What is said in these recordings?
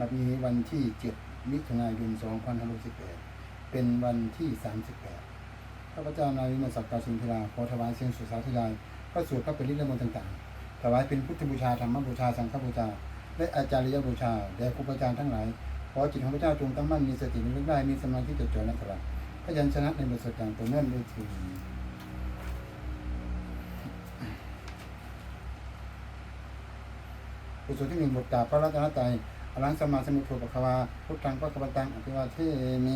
บัดนี้วันที่7มิถุนายน2518เป็นวันที่38ข้าพเจ้านายวิมลศักดิ์กาสินธราขอถวายเสียงสุสาธยายพระสวดพระปริยมนต์ต่างๆ ถวายเป็นพุทธบูชาธรรมบูชาสังฆบูชา และอาจารย์บูชาแด่ครูบาอาจารย์ทั้งหลายขอจิตของพระเจ้าจงตั้งมั่นมีสติระลึกได้มีสมาธิจดจ่อนะครับพยัญชนะในบทสวดต่างตัวเนื่องด้วยทีบทสวดที่หนึ่งบทกาพระรัตนตรัย รังสมาสมุทโธปะคะวาพุทธังพระกัตังอภิวาเทมิ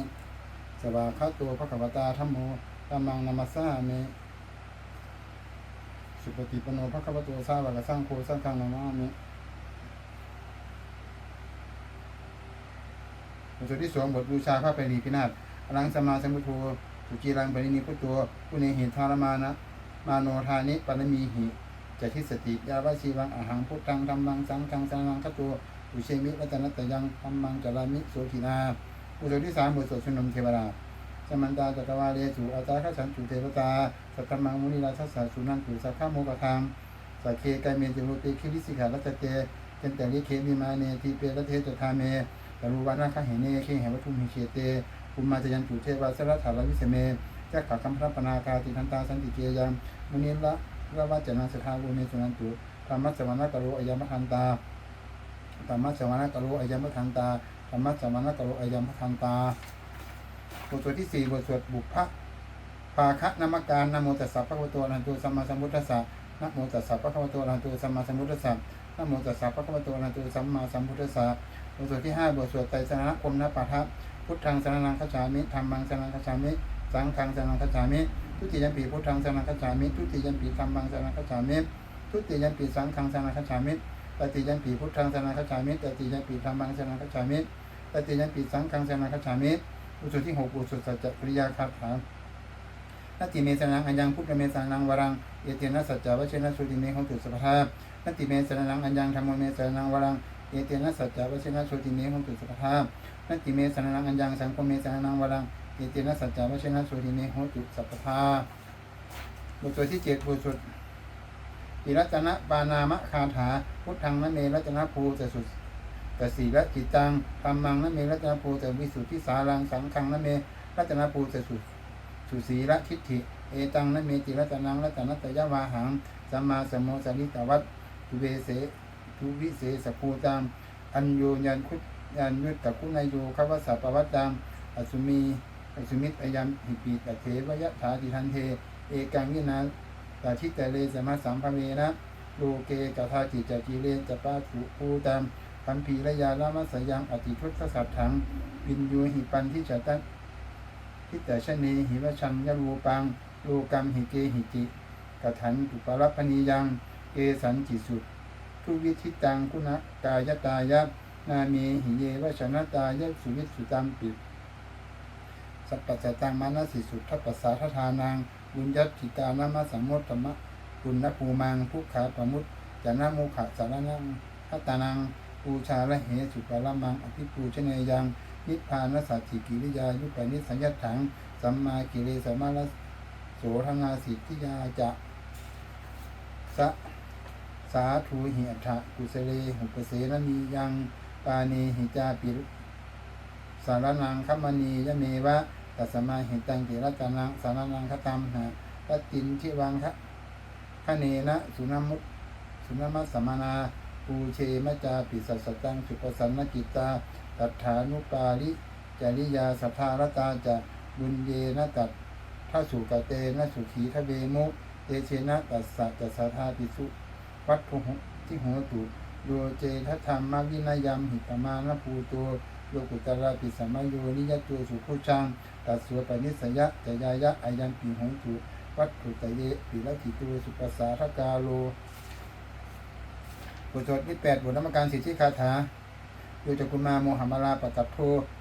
สวาคาตัวพระกัปตาธัมโมธัมมังนามัสสามิสุปฏิปโนภะคะวะโตสาวกสังโฆสังฆังนามามิบทสวดที่สองบทบูชาพระปรีพินาศอรังสมาสมุทโธสุจีรังปรินิพุตตัวผู้ในหิทารมานะ มาโนทานิปรมีหิจะทิสติยาวชีวังอาหังพุทธังธรรมังสังฆังสนังคตัว อุเชมิรัตนตยังธรรมังจารามิโสทินาบทสดที่สามบทสวดชนมเทวราสมันตาจักรวาเลสุอาจาขฉันจุเทวตาสัตมังมุนิราชสสะสุนันตุสักขโมกทังสักเคกายเมติรุติคิริสิกาลัตเตเจนแต่ลิเคมิมาเนทีเปรเทจทาเมตรูวันาคเหเนเคเหวัตุมิเชเตภูมิมาจยันตุเทวาสรัฐาลวิเสเมจักขะคัมพระปนาคาติทันตาสันติเกยังมุนิละระวัจนาสทาวุเมสุนันตุธรรมะสวรรคโรอายมทันตา ธรรมะสวรรคโรอายมะทันตาธรรมะสวรรคโรอายมะทันตาบทสวดที่สี่บทสวดบุพพะภาคะนามการนโมตัสสะภะคะวะโตอระหะโตสัมมาสัมพุทธัสสะนะโมตัสสะภะคะวะโตอระหะโตสัมมาสัมพุทธัสสะนะโมตัสสะภะคะวะโตอระหะโตสัมมาสัมพุทธัสสะบทสวดที่ห้าบทสวดไตรสรณคมนะปะทะพุทธังสรณังคจามิธรรมังสรณังคจามิ สังฆังสรณังคจามิ ทุติยัมปีพุทธังสรณังคจามิ ทุติยัมปีธรรมังสรณังคจามิ ทุติยัมปีสังฆังสรณังคจามิ ตติยัมปีพุทธังสรณังคัจามิตติยัมปีธรรมังสรณังคัจามิตติยัมปีสังฆังสรณังคัจามิบทสวดที่หกบทสวดสัจจกริยาคาถานัตติเมสนังอัญญังพุทธเมสนังวรังเอเตนะสัจจวเชนะสุติเมของตุสัพพะนัตติเมสนังอัญญังธรรมเมสนังวรังเอเตนะสัจจวเชนะสุติเมของตุสัพพะนัตติเมสนังอัญญังสังคมเมสนังวรังเอเตนะสัจจวเชนะสุติเมของตุสัพพะบทสวดที่เจ็ดบทสวด อิรัตนะปานามะคาถา พุทธังนเมรัตนภูแต่สุดแต่สีละจิตตังธรรมังนเมรัตนภูแต่วิสุทธิสารังสังฆังนเมรัตนภูแต่สุดสุสีระทิฏฐิ เอตังนเมติรัตนังรัตนัตยาวาหังสัมมาสัมโมสลิตวัตทุเวเสทุวิเสสภูตังอัญโยยันคุยันยุตตะคุณายโยขวัสสะปวัตตังอสุมีอสุมิตอยัมหิปีตะเทวยะถาติทันเท เอกังวินา ตาทิตะเลสมาสัมภเวนะโลเกกทาจิจจิเลจปาถุภูตังคัมภีระยาลามัสยังอติทุตสัตถังวินยูหิปันทิจตังทิแต่ชะเนหิวชังยรูปังโลกัมหิเกหิจิกถันตุปรัพณียังเกสันจิสุทุวิธิตังคุณกายตายะนาเมหิเยวชนะตายะสุวิสุตัมปิสัพพะตังมานะสิสุทัปปสสาทธานัง บุญยัตถิกานามาสัมมตตมะปุณณภูมังผู้ขาปมุตจานามุขะสารนังพัตานังปูชาละเหสุปรมังอภิปูชเนยังนิพพานสัจจิกิริยายุปนิสัญญถังสัมมากิเลสมาลโสธนาสิทธิยาจะสะสาธุหิอัฐกุสเลหุปเสนนียังปานีหิจาปิสารนังคัมมณียเมวะ ตัสมาหิตังเถระตนังสารนังคตัมหะปตินทิวังคะคะเนนะสุนามุตสุนามัสสมานาปูเชมจาปิสัสสตังสุปสันนจิตาตัฏฐานุปาลิจริยาสัทธารตาจะบุญเยนะตัดถ้าสุกเตนะสุขีทะเวมุเตเชนะตัสสะตัสสะธาปิสุวัตถุที่หัวตุโยเจทธรรมวินยมหิตมานะภูตัว โลกุตระปิสัมมาโยนิยตัวสุขุชังตัสสวปนิสยะจยายะอายัมปีหงตุวัตถุตเยปิละกิตัวสุปสาทกาโลบทสวดที่แปดบทนามการสิทธิคาถาโยจกุมาโมหมาลาปตัพโท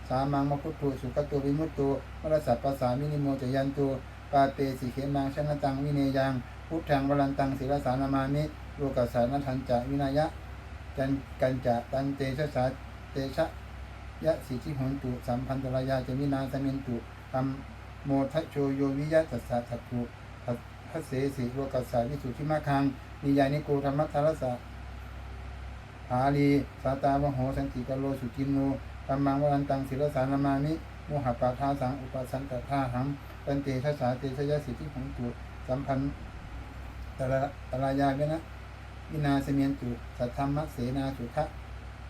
สามังมะคุตุสุขตุวิมุตตุมรสัพปสามินิโมจยันตุปาเปสิเขมังชนะตังวิเนยังพุทธังวรันตังศิลสานามามิโลกัสสานทันจะวินายะจันกันจะตันเตชะสาเตชะ ยะสิทธิหนตุสัมพันตรายาจะวินาสมินตุธรรมโมทโชโยวิยะตัสสะทัตถุทัสเสสิโลกัสสาวิสุทธิมาคังนิยานิโกธรรมทัรสะอาลีสาตาวโหสันติกโลสุจินโนตัมมังวรันตังศิลสารนามามิโมหปาทาสังอุปสันตทาหังปันเตชะสาเตชะยะสิทธิของตุสัมพันธ์ตระตรายาเวนะวินาสเมียนตุสัทธรรมเสนาสุขะ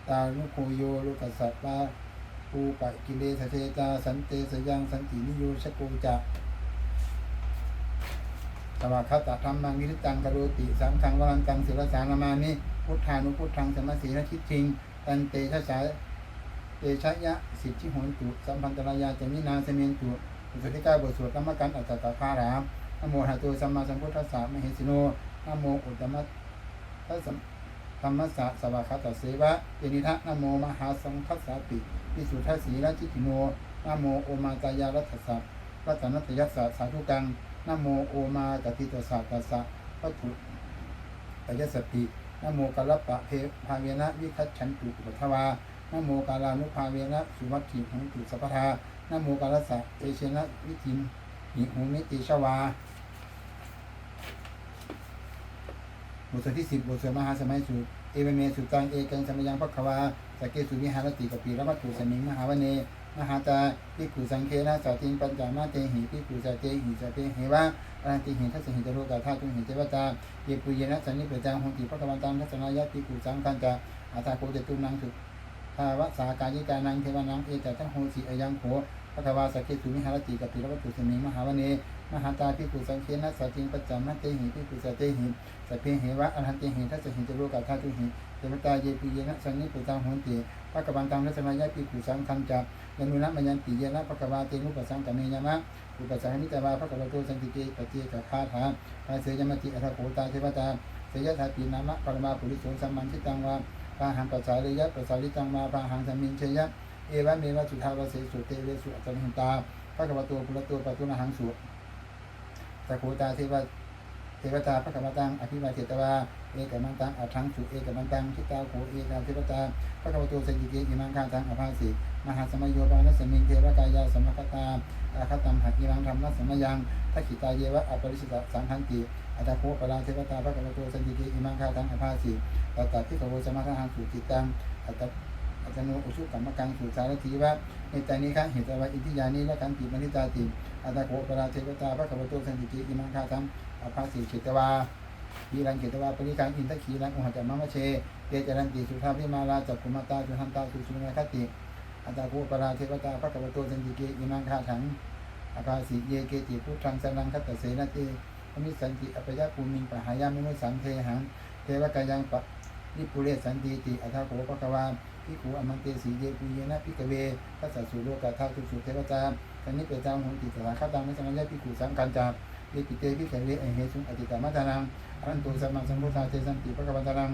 ตานุโคโยโลกัสสะปาปูปะกิเลสเทจาสันเตสยังสันตินิโยชโกจะสวากขาตธรรมังวิริตังกโรติสามคังวรังตังศิลสารมานิพุทธานุพุทธังสมสีนคิดทิงตันเตชะสาเตชะยะสิทธิโหนตุสัมพันตรายาจมินาเสเมียนตุอุสุธิกาบทสวดธรรมกันอัตตตาภารามนโมหะตุสัมมาสัมพุทธัสสะมเหสิโนนโมอุตตมะทัสสะ ธรรมสะสวากขาตเสวะเตนิทะนโมมหาสังคัสสะปิปิสุทธสีราชิติโนนโมโอมาตายารัตสสะรัตนตยัสสะสาธุกังนโมโอมาตติตสสะตัสสะวัตถุปยสตินโมกัลปะเพภาเวนะวิคัตฉันตุอุปทวานโมกาลานุภาเวนะสุวัตถิของตุสัพพทานโมกาลสะเอเชนะวิถิมหิหูมิติชวา บทสวดที่สิบบทสวดมหาสมัยสูตรเอเวเมสุตังเอกังสมยังพักวาสกเกสุวิหารติกปีระมัตถุสมิงมหาวเนมหาตาพิกุสังเคนะสาติงปัญจามาเตหิพิกุสาเตหิสาเตหิวะอรันติหิทัสหิตโรกาธาตุหิเทวตาเยปุเยนะสันนิเปจังหงติพระกวันตังทัศนายะพิกุสังคันจาอาตาโคเตตุนังสุภาวะสากายิกานังเทวานังเอตทังโหสิอยังโข พระกวาสกเกตุมิหารติกปิรวัตุสมิงมหาวเนมหาตาพิกุสังเคนะสาติงปัญจามาเตหิพิกุสาเตหิสเพหิวะอรันเตหิทัสหิตโรกาธาตุหิเทวตาเยปุเยนะสันนิเปจังหงติพระกวันตังทัศนายะพิกุสังคันจายานุนะมยันติเยนะภะคะวาเตนุปัสสังกะเมยามะอุปสังนิตวาภะคะวะโตสันติเกปะเจกคาถาปาเสยมติอรโคตาเทวตาเสยถาปีนามะปรมาปุริโสสัมมันทิตังวาปาหังปัสสาริยะปัสสาริตังมาปาหังสัมมินเชยะ เอวะเมวะสุทาวะเสสุเตเวสุอัตตหิตาภะคะวะโตปุระโตปะตุนหังสุตะโคตาเทวะเทวตาภะคะวะตังอภิวาเทตวาเอกมันตังอัฏฐังสุเอกมันตังทิตาโขเอกาเทวตาภะคะวะโตสันติเกอิมังคาตังอภาสิมหาสมัยโยบาลสมิงเทวกายาสมคตาอาคตัมหักิรังธรรมะสมยังทักขิตาเยวะอปริสิตสังขันติอัตโคปราเทวตาพระกวโตสันติเกอิมังคาทังอภาสิตัตตะพิขโวสมะทังสุจิตังอัต อัตโนอุชุกรรมกังสุสารทีวะในตานิคะเหตวะอิทิยานิละกันติมณิตาติอัตโคปราเทวตาพระกวโตสันติเกอิมังคาทังอภาสิจิตวาทีรังเกตวาปริคังอินทขีรังอุหจามะมะเชเกจรันติสุทาพิมาลาจักุมาตาสุหันตาสุสุนคติอัตตาภูปราเทวตาพระกวโตสันติเกอิมังคาถังอภาสิเยเกจิพุทธังสนังคัตตเสนติพมิสันติอปยะภูมิงปะหายามิมุสังเทหังเทวกายังปะนิปุเรสันติติอัตโขปะกวา พิขูอมันเตสีเยปุเยนะพิกเวทัสสะสุโลกาทาตุสุเทวตาสันนิเปจามหุนติสาคาตังไมิสังเยะพิขูสังกันจาเยปิเตพิขเวอเหสุอติตามัทานังอันตุสัมมังสัมพุทธาเตสันติปะกวันตานัง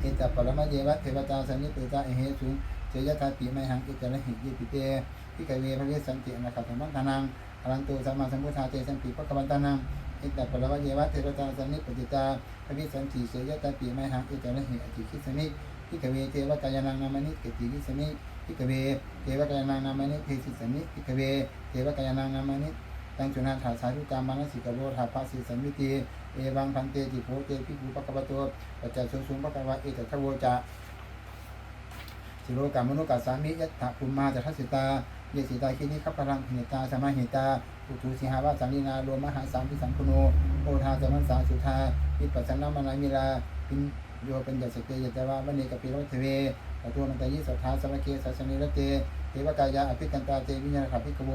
เอตปรมะเยวะเทวตาสันนิเปจาเอเหสุเจยตาปิไมหังอิจระหิเยิปิเตพิกเวพระเวสสันติอนาคตมังทานังอรันตุสัมมาสัมพุทธาเตสันติปะคะวันตานังอิตตปรวะเยวะเทวตาสันนิปติตาพระเวสสันติเจยตาปิไมหังอิจระหิอจิคิสมิ พิกเวเทวกายานังนามานิเกติวิสมิพิกเวเทวกายานังนามานิเทสิสมิพิกเวเทวกายานังนามานิตังจุนาถาสาธุกามานสิกโวถาภาสิสัมมิติเอวังพันเตติโพเตพิภูปะกะวะโตปัจจสุสุปะกะวะเอตทะโวจะสิโรกามนุกัสสามิยัตถะภูมิมาจัทสิตาเยสิตาคินิคัพพลังหิตาสมาเหิตาอุทุสิหาวาสังลีนารวมมหาสามพิสัมพุโนโอทาสมันสาสุธาปิปัสสนามนามิลาปิน โยเป็นยัสเตยตวาวันเนกปิโรเทเวตัวมันตยิสัทธาสมะเกสัสนิรเตเทวกายาอภิกันตาเตวิญญาณขับพิกโว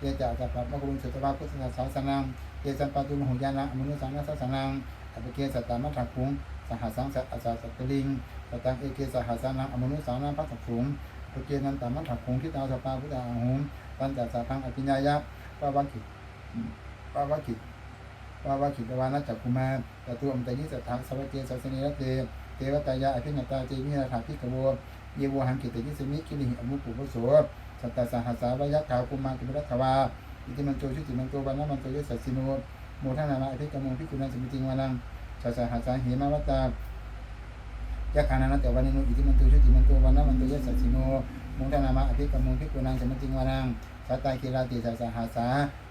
เยจะสัพพะมะกุลุสุตวาพุทธศาสนังเยสัมปะตุมหุญานะอมนุสังนัสสนังอภิเกสัตตามะถักขุงสหสังสัตอาสาสัตตลิงสตังเอเกสหสานังอมนุสานังพัสสถุงปเกนันตามัถักคงที่ตาสปาพุทธาหุมปัญจสาพังอภิญญายะปวากิปาวากิ ปาวากิตวานัจจักคุมาตตุอมตยิสัทธาสวัสเจสัสนิรเตเทวตายาอภิญญาตาเจมิราถาพิกโวเยวหังกิตยิสมิกิริหิอมุปุปโสสัตตสหัสสาวายะขาวกุมารกิมรัตวาอิติมันโตชุติมันโตวันนมันโตยสัสสิโนโมทนามาอภิกรรมพิกุณันสมิติงวานังชาสหัสสาเหมาวัตตายะขานานัตเตวันนิโนอิติมันโตชุติมันโตวันนมันโตยสัสสิโนมุงทนามะอภิกรรมุงพิกุนังสมติงวานัง สัตตาคิราติสาสาหาสา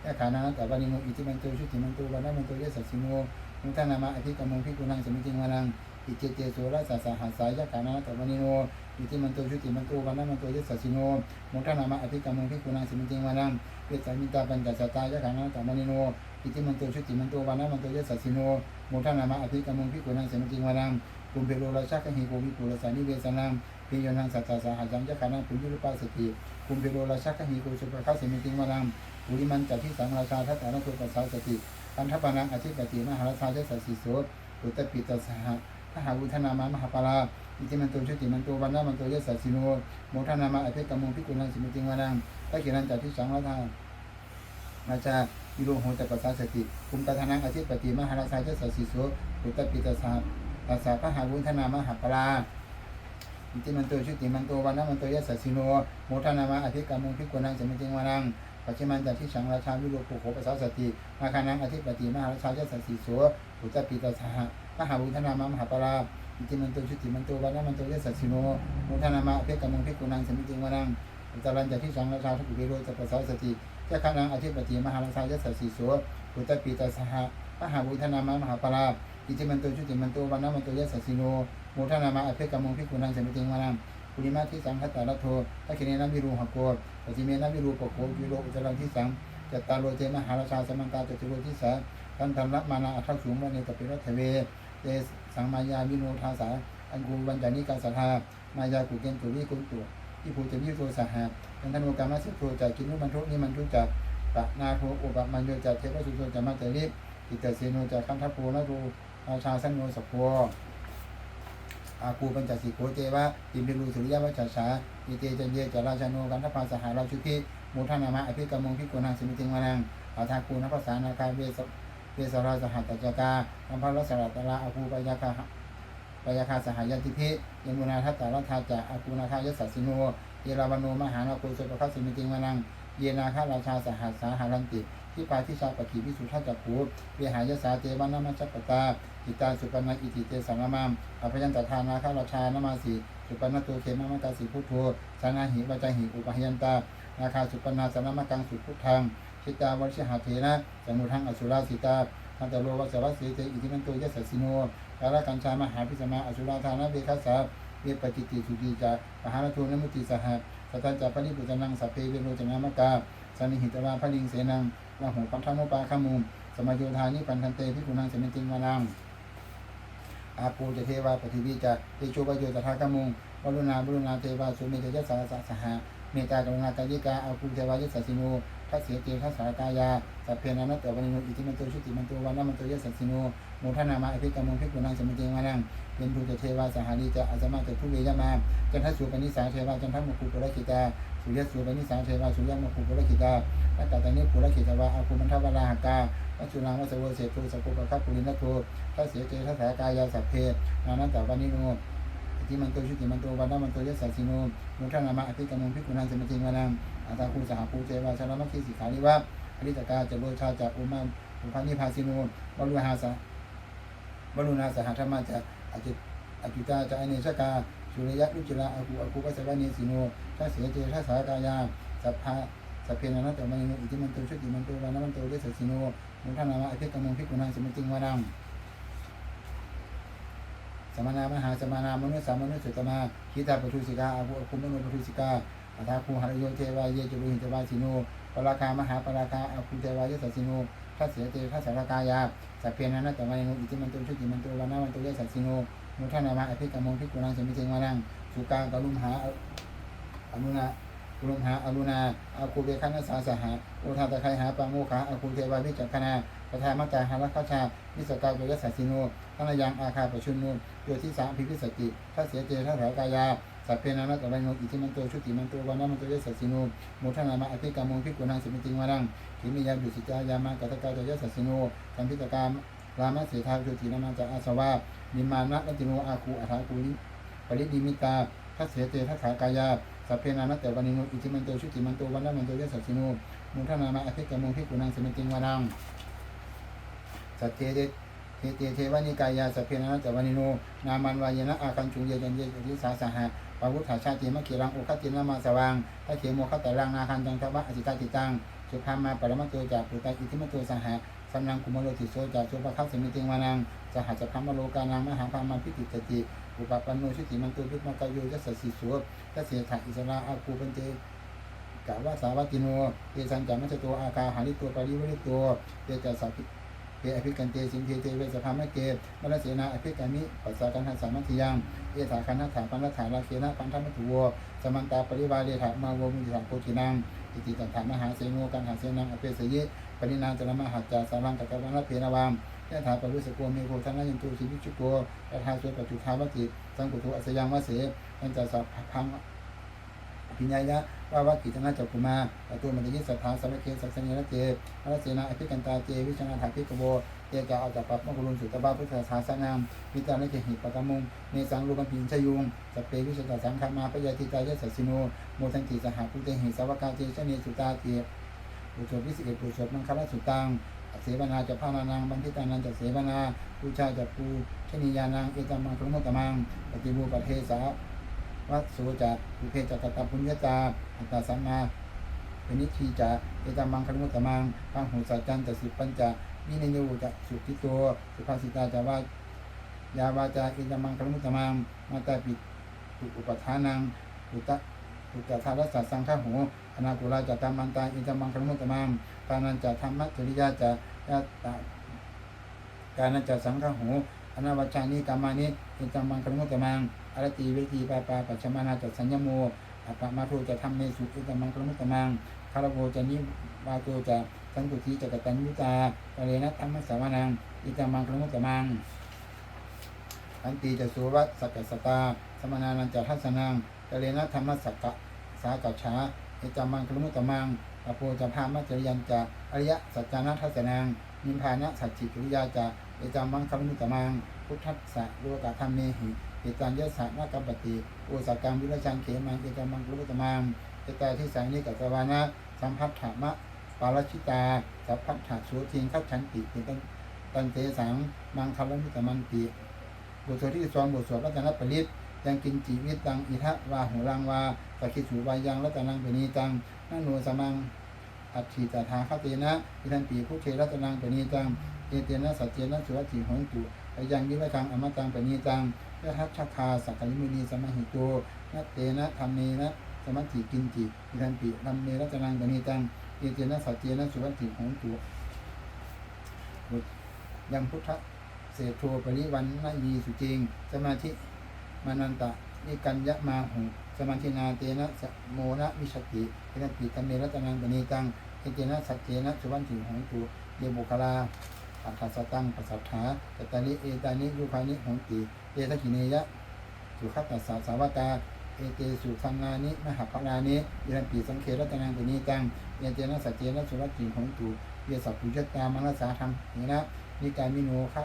ยะขานังแต่วานิโนอิติมันโตชุติมันโตวันนัมันโตเยสัสิโนมุทนามาอภิกรรมงพิกุนังสมิจิงวานังอิเจเจโสรัสสะสหัสายะขานาตวนิโนอิติมันโตชุติมันโตวันนามันโตยสัสสิโนมุทนามาอภิกรรมงพิกุนังสมิจิงวานังเวสามิตาปัญจสัตตายะขานาตวนิโนอิติมันโตชุติมันโตวันนามันโตยสัสสิโนมุทนามาอภิกรรมงพิกุนังสมิจิงวานังกุมเพโลราชกหิโกวิปุรสานิเวสนัง ปิยนังสัตตาสหัสยังยะขานังปุญญุปปัสสติกุมเพโลราชกหิโกสุปะคัสสิมิจิงวานังปุริมันจัตทิสังราชาทัตตานัตุปัสสาสติอันทปานังอธิปติมหาราชาเจสสิโสอุตปิตสหะมหาวุฒนามามหาปาราอิติมันโตชุติมันโตวันนามันโตเยสัสสิโนโมทนามาอภิกรรมงพิกุลังสิมิติงวานังตะเกียนันจัตทิสังราชาราชาวิโรโหตปัสสาสติคุมตทานังอธิปติมหาราชาเจสสิโสอุตปิตสหะตัสสะมหาวุฒนามหาปาราอ ติมันโตชุติมันโตวันนามันโตเยสัสสิโนโมทนามาอภิกรรมงพิกุลังสมิติงวานังปัจจิมันจันทิสังราชาวิโรปุโขปัสสสติมาคานังอธิปติมหาราชาเจสัสสิโสอุตตปิตสหะมหาวุฒนามามหาปราอิติมันโตชุติมันโตวันนามันโตเยสัสสิโนมุทนามาเพกมังเพกุนังสมิติวานังอุตรันจันทิสังราชาทุกวิโรจปัสสาสติเจ้าคานังอธิปติมหาราชาเจสัสสิโสอุตตปิตสหะมหาวุฒนามามหาปรา อิติมันโตชุติมันโตวันนมันโตเยสัสสิโนโมทนามาเพกรรมงเพกุนังสมิติวานังปุริมาทิสังคตาลโททักขิเนนะวิรูหโกปจิเมนะวิรูปโควิโรอุจรันทิสังจัตตาโลเจมหาราชาสมันตาจตุโรทิสาทันทันรัมานาอัทัสูงวเนตปิรัตเวเตสังมายาวิโนทาสาอันกูบัญจานิกาสทามายากุเกนตุวิกุตุอิภูจะวิโตสหะยันธนุกรรมสิโทจากกินุมันทุนิมันทุจากปะนาโทอุปมันโยจากเทวสุโตจามาเตริอิตเสโนจากคันทัพโพนะรู ราชาสังโนสพโพอาคูปัญจสิโกเจวะอิมิรูสุริยวัจฉาอิเตจันเยจราชาโนกันทภาสหาราชุทิมุทานามะอภิกรรมงพิกุณังสิมิติงวานังอาทาคูนภาษานาคาเวสเวสราสหัตตจกาอัมพรัสรัตลาอาคูปยาคาปยาคาสหายติพิยมุนาทัตตารัธาจาอาคูนาคายสัสิโนเยราวโนมหานาโคสุปคัสสิมิติงวานัง เยนาคาราชาสหัสสาหารันติ ที่ปาทิชาปกีวิสุทธจักขูเวหายสาเจวานามัจจปตาอิตาสุปนัอิติเตสังมามอภยันตทานาคาราชานามาสีสุปนตุเขมมกาสีพุทโธสานาหิวจาหิอุปหยันตานาคาสุปนาสนามกังสุพุทธังชิตาวชิหาเถนะสมุทังอสุราสิตาทันตโลวัสวัสเสเตอิทิมันโตยสัสสิโนกาลกัญชามหาพิสมาอสุราธานะเวคัสสะเวปจิติสุติจามหาทุนมุติสหะสตัญจปนิปุจนังสัพเพเวโรจนามกาสันนิหิตวาพลิงเสนัง ระหูปัทัมโมปาขมุมสมัยโยธานิปันทันเตพิกุนังเสมิติงวานังอาปูจะเทวาปฏิวิจะติโชปโยตถาคมุงวรุณาบุรุณาเทวาสุเมตยสสะสหะเมตตากรุณากายิกาอาภูเทวายัสสิโน ทัสเสเตทัสสากายาสัพเพนันตะวันโนอิติมันโตชุติมันโตวันนามันโตยสัสสิโนโมทนามาอภิกรรมงพิกุนังสมิเตวานังเป็นภูจะเทวาสหารีจะอาสมาจะทุเรยมาจันทสุปนิสาเทวาจันทมุขุปุระกิตาสุยสุปนิสาเทวาสุยมุขุปุระกิตาตัตตะนิปุระกิตวาอาภูมันทวราหกาวัจุลังวัสโวเสตุสกุปะคัปปุรินัทโททัสเสเตทัสสากายาสัพเพนานันตวานิโนอิมันโตชุติมันโตวันนามันโตยสัสสิโน มุทนามะอภิกรรมพิกุนังสมติงวานังอาตาคูสหภูเจวาชนะมัคคีสิขานิวะอริตกาจโรชาจากอุมาอุปานิพาสิโนบรุหาสะบรุณาสหธรรมะจะอจิตอจุตาจะอเนชกาสุริยะลุจิลาอาคูอาคูปัสวะเนสิโนทัสเสียเจทัสสากายาสัพพะสัพเพนันตะมันิโนอิติมันโตชุติมันโตวันนามันโตยสัสสิโนมุทนามะอภิกรรมพิกุนังสมติงวานัง สมณามหาสมณามนุษย์สามนุษย์สุตมาคิตาปทุสิกาอาภุคุมนุปทุสิกาอัตาภูหารโยเทวายเยจุลุหิตวาสิโนปราคามหาปราคาอาภูเทวายสัสิโนทัสเสเตทัสสารกายาสัพเพนันตะวันโนอิติมันตุชุติมันตุวานามันตุเยสัสิโนมุทานามะอภิกรรมงพิกุนังสมิเจงวานังสุกากรุมหาอนุนากุลุมหาอนุนาอาคูเบคันสาสหะโอทาตะไคหาปังโมขาอาคูเทวาวิจักขณาปทามัจจาหารัคชาวิสกาโยยสัสสิโน ทั้งระยังอาคาประชุมนูนโยที่สามพิพิสติถ้าเสียเจถ้าถากายาสัพเพนานัตตะวันโนอิทิมันโตชุติมันโตวันนามันโตเยสัสินโมทนามะอภิกรรมงพิกุนังสิมิติงวานังขิมิยาดุสิจายามากัตกาจยสัสสิโนสัมพิตกามรามะเสธาจุตินามาจาอาสวานิมานะรัติโนอาคูอัฐาคูนิปริดิมิตาถ้าเสียเจถ้าถากายาสัพเพนานัตตะวันโนอิทิมันโตชุติมันโตวันนามันโตเยสัสินโมทนามะอภิกรรมงพิกุนังสิมิติงวานังสัจเจเด เทเตเทวานิกายาสเพนะจาวานิโนนามันวายนะอาคันจุงเยยันเยยิสาสหะปาวุฒาชาติมะขีรังโอคตินามาสว่างตะเขโมคัตตะรังนาคันจังทวะอสิตาติตังสุภามาปรมะโตจากปุตตะอิทิมะโตสหะสัมนังกุมารโลติโสจากสุภคัสสมิติงวานังสหัสพัมโลกานังมหาพามันพิติตติอุปปันโนชุติมันตุพิมกายโยยัสสสิโสยัสเสถอิสราอาคูปันเตกะว่าสาวัติโนเตสันจัมัจโตอาคาหาริตัวปริวริตัวเตจัสสะพิ เตอภิกันเตสินเทเตเวสภามะเกตมรเสนาอภิกามิปัสสะกันหัสามัติยังเอถาคันหัตถาปันรัฐาราเคนะปันธมัตุวสมันตาปริวาเรถามาวมิถาโพธินังอิติตันถามหาเสโนกันหาเสนังอเปสยิปรินาจรมหัจจาสารังกัตวันเพนวามยะถาปรุสโกเมโคทันยันตุสิวิจุโกยะถาสวปัจจุทาวติสังกุตุอัสยังวะเสยันจัสสะพังพิญญายะ ว่าวัดกิจนาจักกุมาปตูมันจะยิสัทธาสารเคสัสเนระเจพระเสนาอภิกันตาเจ วิชนาถาพิกโบเตจาเอาจากปัปมกุลุนสุตบาพุทธศาสนามวิตาลเกหิปะกมุงเนสังรูปัมปินชยุงสเปวิชตสังฆมาปยาติตายสัสสิโนโมทันติสหพุทธหิสวกาเจชเนสุตาเตปุโสวิสิเกปุโสมังคลสุตังเสวนาจะพานานังบันทิตานันจะเสวนาปูชาจะปูชนียานังเอตัมมังครุมตมังปฏิบูปเทสา วัดสูจะอุเพจตตาปุญญาจาอัตตาสัมมาเป็นนิชีจะเอตัมมังคลุตมังพังหูสัจจันตสิปัญจะวินยูจะสุทิโตสุภาสิตาจะว่ายาวาจาเอตัมมังคลุตมังมาตาปิตุอุปทานังอุตะอุตตะรัสสะสังฆหูอนาคุราจะตามันตาเอตัมมังคลุตมังตานันจะธรรมะจริยาจะยะตะการนันจะสังฆหูอนาวัชานิกามานิเอตัมมังคลุตมัง อรติเวทีปาปาปัจฉมานาจัสัญญโมอัปปะมาโทจะทำในสุขิตมังคลมุตตมังคารโวจะนิวาโตจะสันตุทีจะกตัญญุตากะเรนะธรรมสานังอิตมังคลมุตตมังอันตีจะสุวัตสักสตาสมนานันจะทัศนังกเรนะธรรมสักกะสากัจฉาอิตมังคลมุตตมังอโปจะพามัจจริยันจะอริยสัจจานัทัศนังนิพพานะสัจจิกิริยาจะอิตมังคลมุตตมังพุทธัสสะโลกธรรมเมหิ เอตัญญาสานากัปปติอุสกังวิรชังเขมังเอตัมมังกุลตมังเอตาที่สังนิกัสวานะสัมพัทธามะปาลชิตาสัพพัทธาสุทิงคัจฉันติเป็นตันเตสังมังคลมิตมันติบทสวดที่สองบทสวดรัตนปริตยังกินจีวิตังอิทะวาหูรังวาสักขิสุวายังรัตนังเปนีตังนันโนสมังอัตถิตถาคเตนะอิทันติผู้เทรัตนังเปนีตังเอเตนะสัจเจนะสุวัติหงตุอายังวิรชังอมตังเปนีตัง ยะทัชคาสักกลิมุนีสมหิโตนัตเตนะธรรมเมนะสมัติกินจิอิทันติธรรมเมรัจนังกนิตังเอเจนะสัจเจนะสุวัตถิของตัวยังพุทธเศรษโทปริวันนายีสุจริงสมาธิมานันตะนิกัญญะมาหุสมาธินาเตนะสโมนะวิชติอิทันติธรรมเมรัจนังกนิตังเอเจนะสัจเจนะสุวัตถิของตัวเยบุคลา อัฏฐสตังปัสสัทธาตตานิเอตานิยุคานิหงติเอตกิเนยะสุขัตตสาสาวกาเอเตสุทังนานิมหาพนานิยันปีสังเครตนังตุนีตังเยเจนะสัจเจนะสุรจิของตูเยสัพพุจตามังสาธรรมเนนะนิการมิโนคะ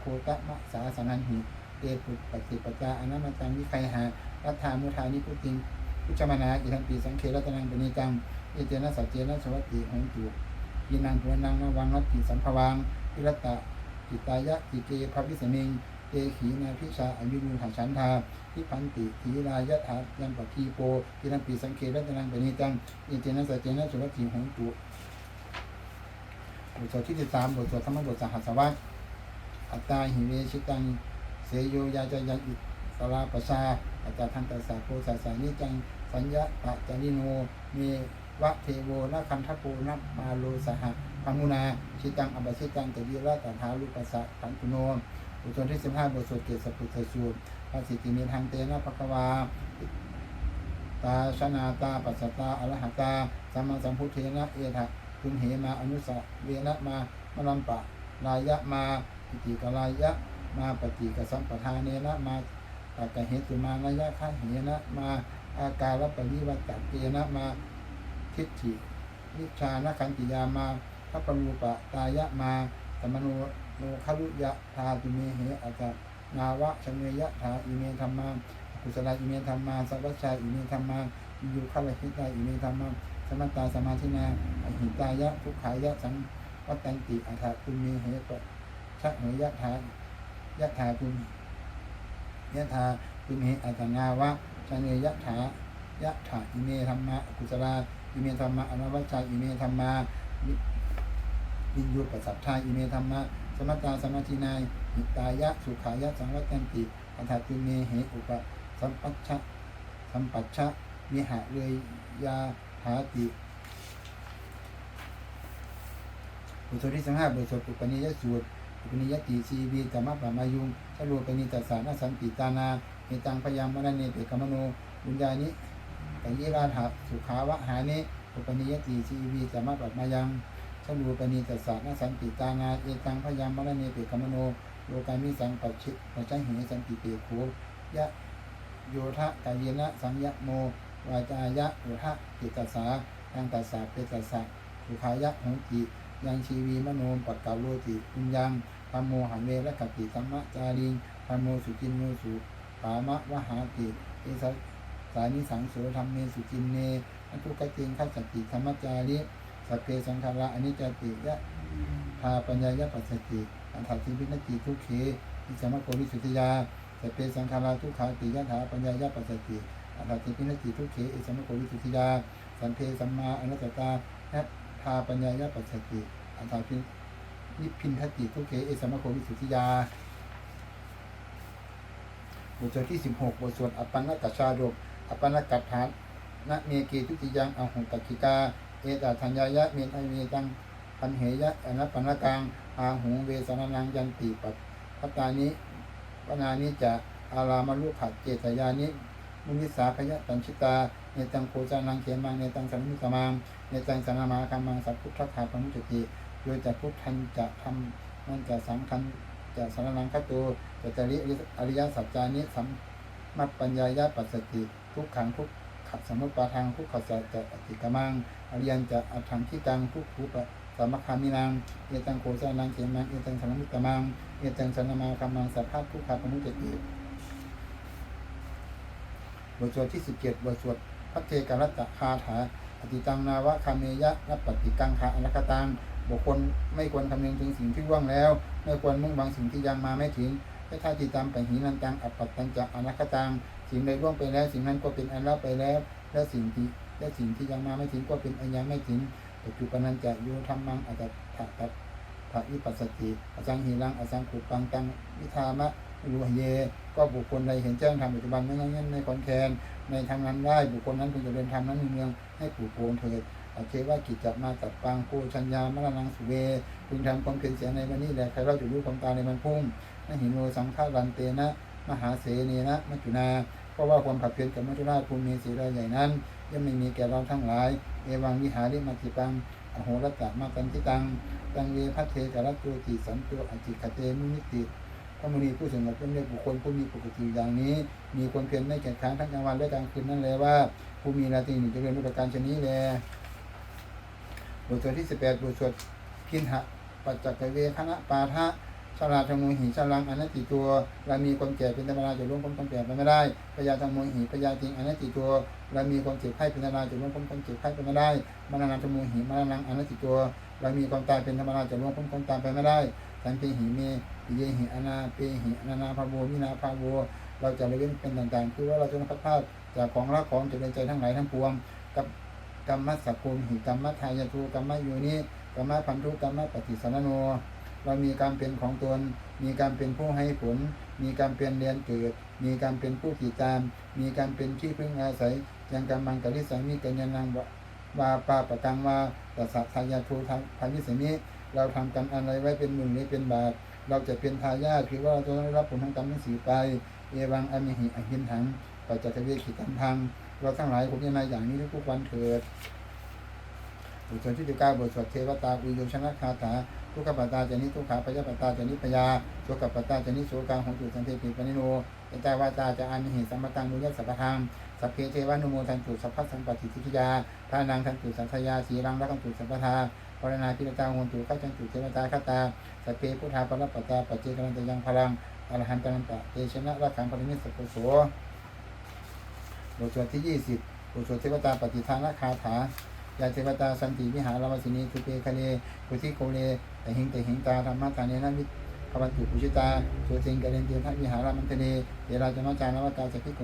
โคตะมะสาสนันหิเตปุปฏิปตาอนัมตังวิไคหารัฐามุทานิพุติงพุชมนาอิทันปีสังเครตนังตุนีตังเอเจนะสัจเจนะสุรจิของตูยินังทวนังนวังรัตติสัมภวัง พิรตะจิตายะจิเกภวิสมิงเอขีนาพิชาอายุมุหาชันธาพิพันติทีรายะถายันปทีโปทินัมปีสังเครัตนังปณิตังอินเจนะสัจเจนะสุวัตถิหงตุบทสวดที่สิบสามบทสวดธรรมบทสหัสวัตอัตตาหิเวชิตังเสโยยาจายังอิสลาปชาอัตตาทันตสาโพสาสานิจังสัญญะปะจานิโนเมวะเทโวนะคันทโปนับมาโลสหะ พังมุนาชิตังอัปชิตังตวิระตถาลุปัสสะขันตุโนบทสวดที่สิบห้าบทสวดเกศปุตตสูตรพระสิทธิเมทังเตนะภควาตาชนาตาปัสสตาอรหัตตาสัมมาสัมพุทเทนะเอทะคุณเหมาอนุสะเวนะมามะลัมปะลายะมาปิติกลายะมาปฏิกสัมปทานเนนะมาตากะเหตุมานายะขันเหนะมาอาการปริวัตตเกนะมาทิฏฐินิชานะขันติยามา ทัปปรูปะตายะมาสมโนโนคลุยะทาตุเมเหอาจนาวะชเมยะทาอิเมธรรมากุศลาอิเมธรรมาสัพพชาอิเมธรรมาอิยุขลหิตาอิเมธรรมาสมัตตาสมาธินาอหิตายะทุกขายะสังวัตตันติอัฏฐตุเมเหตชะเหยะทายะทาตุมยะทาตุเมอัตนาวะชเนยะถายะถาอิเมธรรมากุศลาอิเมธรรมาอนัวัชชาอิเมธรรมา วิวินยูปัสสัทธาอิเมธรรมะสมัตาสมาธินายหิตายะสุขายะสังวัตันติอัฏฐตุเมเหอุปสัมปัชชะสัมปัชชะมิหะเลยยาหาติบทสวดที่สิบห้าบทสวดอุปนิยสูตรอุปนิยติชีวีธรรมะปะมายุงชโลปนิตัสสานสันติตานาเนตังพยามรณเนเปกมโนบุญญานิตังยิราถสุขาวะหานิอุปนิยติชีวีธรรมะปะมายัง ชโลปนิตัสสานสันติตานาเอตังพยามรณเนเปกมโนโลกามิสังปัจฉิปัจจังหิสันติเปโขยะโยทะกายนะสังยะโมวาจายะโยทะเปตัสสาตังตัสสะเปตัสสะสุขายะโหติยังชีวีมโนปักกาโลติปุญญังธรรมโมหันเวรกติสัมมะจาริงธรรมโมสุจินโนสุปามะวหาติเอสสานิสังโสธรรมเมสุจินเนอันทุกติงขัสสติธรรมจาริ สัพเพสังขาระอันิจจติยะทาปัญญายะปัสสติอันถัติวินติทุกเขอิสมะโกวิสุทธิยาสัพเพสังขาราทุกขาติยะถาปัญญายะปัสสติอันถัติวินติทุกเขอิสมะโกวิสุทธิยาสัมเพสัมมาอนัตตานัตทาปัญญายะปัสสติอันตาพินิพพินทติทุเกเอสมะโควิสุทธิยาบทสวดที่ 16 บทสวดอปันนกัจชาดกอปันนกัจฐานนะเมเกทุติยังอหุตักขิกา เอตาธัญญายะเมนไอเมตังปันเหยะอนัปปนกังอาหูเวสนนังยันติปัตพัตานิวนานิจะอารามาลุขัดเจตยานิมุนิสาพยะตัญชิตาเนตังโคจานังเขมังเนตังสันมิกมังเนตังสันามาคัมมังสัพพุทธคาปมุจติโดยจะพุทธันจะทำมันจะสังคันจะสารนังคตโตจะจริอริยสัจจานิสัมมัปปัญญายะปัสสติ ทุกขังทุก ขสมุปปาทางทุกขสัจจะอติกมังอริยันจะอัตถังที่ตังทุกขุปะสามคามินังเอตังโคจานังเขมังเอตังสันมิกมังเอตังสันามาคัมมังสัพพะทุกขาปมุจติบทสวดที่17บทสวดพัทเทกรัตตคาถาอติตังนาวะคาเมยะนัปปฏิกังคาอนัคตังบุคคลไม่ควรคำนึงถึงสิ่งที่ว่างแล้ว ไม่ควรมุ่งหวังสิ่งที่ยังมาไม่ถึงยะธาติตามปหีนันตังอัปปัตตังจะอนัคตัง สิ่งใดล่วงไปแล้ว สิ่งนั้นก็เป็นอันละไปแล้ว และสิ่งที่และสิ่งที่ยังมาไม่ถึงก็เป็นอันยังไม่ถึงปัจจุบันนันจะโยธรรมังอัตตถะตัตถะวิปัสสติอสังหิรังอสังขุปังตังวิธามะรูหเย ก็บุคคลใดเห็นแจ้งธรรมปัจจุบันไม่งั้นในคอนแคนในทางนั้นได้บุคคลนั้นพึงจะเดินทางนั้นในเมืองให้ปลูกโงเถิดอาเคว่ากิจจับมาตัดปางโกชัญญามรณังสุเวพึงทำความเพียรเสียในวันนี้แหละใครเราจะรู้ความตายในวันพุ่งนหิโนสังฆารันเตนะ มหาเสเนนะมัจจุนาเพราะว่าความผัดเพียรกับมัจจุราชภูมิศีราใหญ่นั้นย่อมไม่มีแก่เราทั้งหลาย เอวังวิหาริมัจจิปังอโหรตะมาตันติตัง ตังเวพัทเทกรัตตุติสันตุอจิคเตมุนิติพระมุนีผู้สงบเป็นเรียกบุคคลผู้มีปกติอย่างนี้ มีความเพียรไม่แข็งขันทั้งกลางวันและกลางคืนนั่นแหละว่า ผู้มีราตรีหนึ่งจะเรียนรู้ประการชนี้แลบทสวดที่สิบแปดบทสวดพินหะปัจจกเวคณะปาทะ ชาลาธรรมโมหิชาลังอนัตติตัวเรามีความแก่เป็นธรรมดาจะล่วงพ้นความแก่ไปไม่ได้พยาธรรมโมหิพยาจริงอนัตติตัวเรามีความเจ็บไข้เป็นธรรมดาจะล่วงพ้นความเจ็บไข้ไปไม่ได้มรณะธรรมโมหิมรณะอนัตติตัวเรามีความตายเป็นธรรมดาจะล่วงพ้นความตายไปไม่ได้สันติหิเมปิเยหิอนาเปหิอนานาภาโวมินาภาโวเราจะระเว้นเป็นต่างๆ คือว่าเราจะพัดพลาดจากของรักของเจริญใจทั้งหลายทั้งปวงกับกรรมสักกุลหิกรรมทายาทูกรรมโยนิกรรมพันธุกรรมปฏิสนโน เรามีการเป็นของตน มีการเป็นผู้ให้ผล มีการเป็นเรียนเกิด มีการเป็นผู้ติดตาม มีการเป็นที่พึ่งอาศัย ยังกรรมังกริสามิกัญญานังวาปาปะกังวาตัสสะทายาทูทางพานิสมิเราทำกรรมอะไรไว้เป็นหมื่นหรือเป็นบาทเราจะเป็นทายาทคือว่าเราจะได้รับผลทางกรรมทั้งสี่ไป เอวังอมิหิอหินถังปัจจักเวขิตันพังเราทั้งหลายผมจะนาอย่างนี้ทุกวันเถิดบทสวดที่สิบเก้าบทสวดเทวตาอุโยชนะคาถา ทุกขปัตตาจนิทุกขาปยปัตตาจนิพยาโสกปัตตาจนิโสกาของจุสันเทปิปนิโนเอตาวาตาจะอามิหิสัมปตังมุยสัพพทังสัพเพเทวานุโมทันตุสัพพสัมปติทิทิยาทานังทันตุสังขยาสีรังรักันตุสัมปทาปรณาพิรตาโหนตุข้าจันตุเทวตาคตาสัพเพพุทธาปรปัตตาปัจเจกันตยังพลังอรหันตันตะเตชนะรักขังปริมิสสุโสบทสวดที่20บทสวดเทวตาปฏิทานคาถา ยาเทวตาสันติวิหารวสินีทุเปคะเลกุธิโกเลแต่หิงแต่หิงตาธรรมะตาเนนะ ขวันตุปุชิตาสุสิงกเรนเตียนทวิหารามันเทเนเดราจนจานวตาสกิโก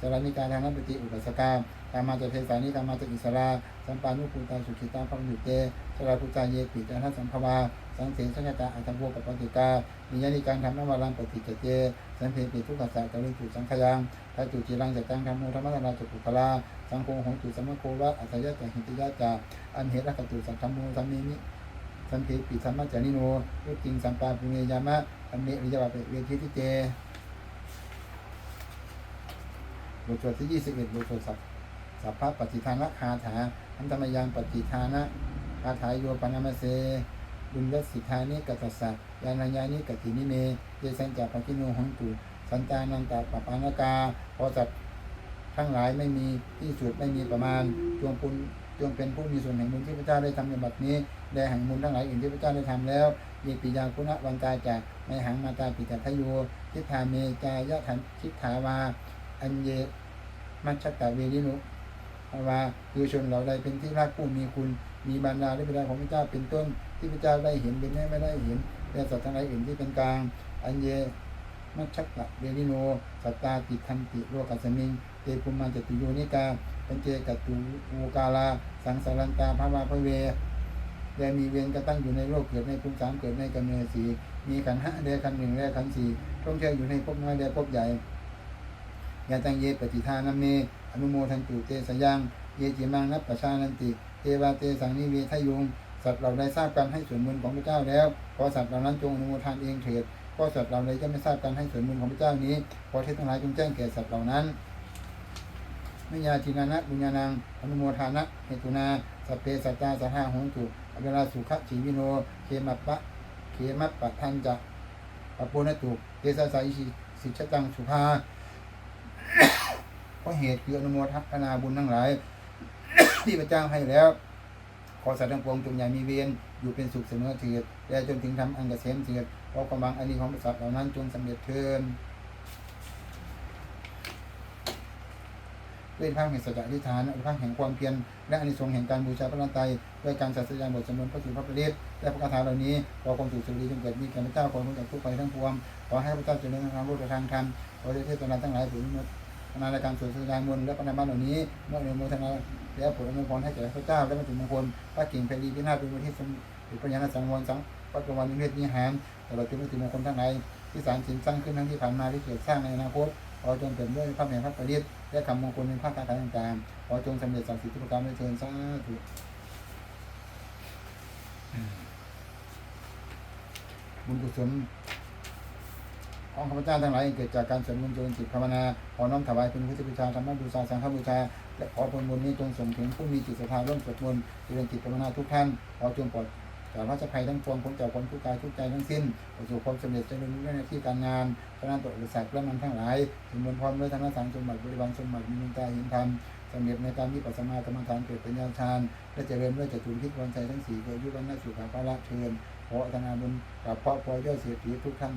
สารนิการทางนัปฏิอุปสกามกามาจะเทสานิกามาจะอิสราสัมปานุภูตาสุขิตาพังยุเตสราพุจาเยปิจานัสัมภวาสังเสนสังกตาอัตโวปปติกามีญาณิการทำนวารังปฏิจเจสัมเพปิทุกขสัจจริจุสังขยังทัจุจิรังจัตตังธรรมโมธรรมนาจุปุคลาสังโฆหงจุสัมมโควะอัตยะจหิติยะจาอันเหรักตุสังธรรมโมสัมเมมิ สันติปิสัมมัจานิโนรุจิงสัมปาปุเมยามะอันเมริยาเปเวทิติเจบทสวดที่ยี่สิบเอ็ดบทสวดสัพสัพพะปฏิทานะคาถาอันธรรมยังปฏิทานะคาถาโยปนามเสบุญยสิทานิกัตสสะยานัญญานิกตินิเมเยสัญจาปกิโนหังตุสันตานันตาปปานกาพอสัตว์ทั้งหลายไม่มีที่สุดไม่มีประมาณจงปุณจงเป็นผู้มีส่วนแห่งบุญที่พระเจ้าได้ทำในบัดนี้ ได้ห่งบุญทั้งหลายอื่นที่พระเจ้าได้ทำแล้วเยปิยาคุณะวันตาจากในหังมาตาปิตาทะโยทิฏฐาเมจายะทันทิฏฐาวา อันเยมัชชตะเวรินุภาวาคือชนเหล่าใดเป็นที่รักผู้มีคุณมีบรรดาและบิดาของพระเจ้าเป็นต้นที่พระเจ้าได้เห็นเป็นแม่ไม่ได้เห็นและสัตว์ทั้งหลายอื่นที่เป็นกลาง อันเยมัชชตะเวริโนสัตตาติทันติโลกัสมิงเตปุมมันจตุโยนิกาปัญเจกตุโวกาลา สังสารันตาภาวาพระเว แดมีเวียนก็ตั้งอยู่ในโลกเกิดในภูมิสามเกิดในกำเนิดสีมีขันห้าแดขันหนึ่งแดขันสี่ท่องเที่ยวอยู่ในภพน้อยแดภพใหญ่ยาตังเยปฏิทานัมเมอนุโมทันตุเตสยังเยจิมังนับประชานันติ เทวาเตสังนิเวทยุงสัตว์เราได้ทราบการให้ส่วนบุญของพระเจ้าแล้วขอสัตว์เหล่านั้นจงอนุโมทานเองเถิดก็สัตว์เราใดจะไม่ทราบการให้ส่วนบุญของพระเจ้านี้ขอเทศทั้งหลายจงแจ้งแก่สัตว์เหล่านั้นมิญาทินานะบุญญานังอนุโมทานะเหตุนา สเปสัตตาสัทธาหงตุอเวลาสุขชีวิโน เคมัปปะ เคมัปปะทันจะปะปุณตุเกสสาอิสิสิชตังสุภาเพราะเหตุคืออนุโมทนาบุญทั้งหลาย ที่พระเจ้าให้แล้ว ขอสัตว์ทั้งปวงจงอย่ามีเวรอยู่เป็นสุขเสมอเถิดและจนถึงทำอันเกษมเถิดเพราะความบางอันนี้ของสัตว์เหล่านั้นจงสำเร็จเทิน ด้วยภาคแห่งสัจจะอธิษฐานด้วยภาคแห่งความเพียรและอานิสงส์แห่งการบูชาพระนันไตรด้วยการสัตย์สัญญาบทสมบูรณ์พระสุภาพประดิษและพระคาถาเหล่านี้ขอความสุขสุขดีจงเกิดมีแก่พระเจ้าขอพ้นจากทุกข์ภัยทั้งปวงขอให้พระเจ้าเจริญทางโลกทางธรรมขอได้เทศนาทั้งหลายผลนาในการสวดสัญญามนและปณาบัติเหล่านี้เมื่ออนุโมทนาแล้วผลอนุโมทนาให้แก่พระเจ้าและมาถึงมงคลพระกิ่งเพลีพินาศเป็นวันที่สมหรือปัญญาสังวรสังปัจจุบันนิเวศนิหารตลอดจนถึงมงคลทั้งหลายที่สารสินสร้างขึ้นทั้งที่ผ่านมาที่เกิดสร้างในอนาคต ขอจงเติมด้วยพระแห่งพระประดิษฐ์และคำมงคลในภาคการต่างๆขอจงสำเร็จสักดิ์สิทธิ์ทุกประการด้วยเชิญสาธุบุญกุศลของข้าพเจ้าทั้งหลายเกิดจากการสวดมนต์เจริญจิตภาวนาขอน้อมถวายเป็นพุทธบูชาธรรมบูชาสังฆบูชาและขอผลบุญนี้จงส่งถึงผู้มีจิตศรัทธาร่วมสวดมนต์เจริญจิตภาวนาทุกท่านขอจงปลอด จากพระภัยทั้งปวงพ้นจากความทุกข์กายทุกใจทั้งสิ้นประสบความสำเร็จเจริญในหน้าที่การงานพระต่ออุปสรรคและมันทั้งหลายถึงบนพร้อมด้วยธรรมสังสมบัติบริวารสมบัติมีมิตาเห็นธรรมสำเร็จในการที่ปัสมากรรมฐานเกิดเป็นญาชานและเจริญด้วยจตุรทิศวันใจทั้งสี่เกิดยุวันนาสุขาภาระเชิญขออัตนาบุญกับพ่อพลอยยอเสียทีทุกท่าน